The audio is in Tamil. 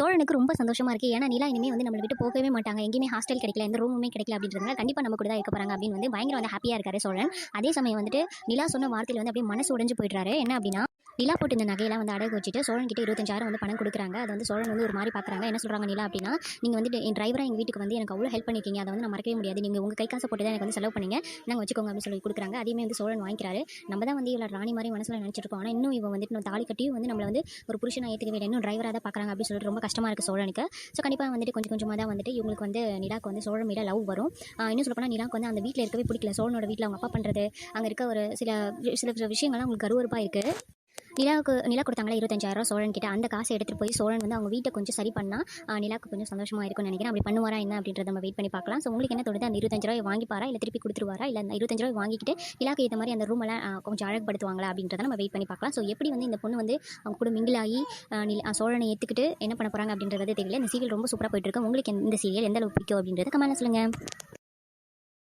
சோழனுக்கு ரொம்ப சந்தோஷமா இருக்குது ஏன்னா நிலா இனிமேல் வந்து நம்மளை விட்டு போகவே மாட்டாங்க. எங்கேயுமே ஹாஸ்டல் கிடைக்கல எந்த ரூமுமே கிடைக்கல அப்படின்றதுனால கண்டிப்பாக நம்ம கூட தான் இருக்க போகிறாங்க அப்படின்னு வந்து பயங்கர வந்து ஹாப்பியாக இருக்காரு சோழன். அதே சமயம் வந்துட்டு நிலா சொன்ன வார்த்தையில் வந்து அப்படியே மனசு உடைஞ்சு போயிடுறாரு. என்ன அப்படின்னா நிலா போட்டு இந்த நகையெல்லாம் வந்து அடகு வச்சுட்டு சோழன் கிட்ட இருபத்தஞ்சாயிரம் வந்து பணம் கொடுக்குறாங்க. அது வந்து சோழன் வந்து ஒரு மாதிரி பார்க்குறாங்க. என்ன சொல்கிறாங்க நிலா அப்படின்னா நீங்கள் வந்து என் டிரைவராக எங்கள் வீட்டுக்கு வந்து எனக்கு அவ்வளோ ஹெல்ப் பண்ணிருக்கீங்க. அதை வந்து நான் மறக்கவே முடியாது. நீங்கள் உங்கள் கை காசை போட்டு தான் எனக்கு வந்து செலவு பண்ணுங்க. நாங்கள் வச்சுக்கோங்க அப்படின்னு சொல்லி கொடுக்குறாங்க. அதையுமே வந்து சோழன் வாங்கிக்கிறாரு. நம்ம தான் வந்து இவ்வளோ ராணி மாதிரி மனசில் நினச்சிருக்கோம் ஆனால் இன்னும் இவன் வந்துட்டு இன்னும் தாலி கட்டியும் வந்து நம்மளை வந்து ஒரு புருஷனை ஏற்றுக்க வேலை இன்னும் டிரைவராக தான் பார்க்குறாங்க அப்படின்னு சொல்லிட்டு ரொம்ப கஷ்டமாக இருக்குது சோழனுக்கு. ஸோ கண்டிப்பாக வந்துட்டு கொஞ்சம் கொஞ்சமாக தான் வந்துட்டு இவங்களுக்கு வந்து நிலாக்கு வந்து சோழன் மீட லவ் வரும். இன்னும் சொல்லப்போனால் நிலாக்கு வந்து அந்த வீட்டில் இருக்கவே பிடிக்கல. சோழனோட வீட்டில் அவங்க அப்பா பண்ணுறது அங்கே இருக்க ஒரு சில சில சில விஷயங்கள்லாம் அவங்களுக்கு கருவறுப்பாக இருக்குது நிலாவுக்கு நிலா கொடுத்தாங்களா? இருபத்தஞ்சாயிரம் சோழன் கிட்ட. அந்த காசை எடுத்துகிட்டு போய் சோழன் வந்து அவங்க வீட்டை கொஞ்சம் சரி பண்ணால் நிலாவுக்கு கொஞ்சம் சந்தோஷமாக இருக்கும்னு நினைக்கிறேன். அப்படி பண்ணுவாரா என்ன அப்படின்றத நம்ம வெயிட் பண்ணி பார்க்கலாம். ஸோ உங்களுக்கு என்ன தோணுது? அந்த இருபத்தஞ்சு ரூபாய் வாங்கிப்பாரா? இல்லை திருப்பி கொடுத்துருவாரா? இல்லை அந்த இருபத்தஞ்சு ரூபாய் வாங்கிட்டு நிலாக்கு ஏற்ற மாதிரி அந்த ரூமெல்லாம் கொஞ்சம் அழகுப்படுத்துவாங்களா அப்படின்றத நம்ம வெயிட் பண்ணி பார்க்கலாம். ஸோ எப்படி வந்து இந்த பொண்ணு வந்து அவங்க கூட மிங்கிலாகி சோழனை ஏற்றுக்கிட்டு என்ன பண்ண போகிறாங்க அப்படின்றது தெரியல. இந்த சீரியல் ரொம்ப சூப்பராக போயிட்டு இருக்கு. உங்களுக்கு இந்த சீரியல் எந்த அளவுக்கு பிடிக்கும் அப்படின்றத கமெண்ட்ல சொல்லுங்கள்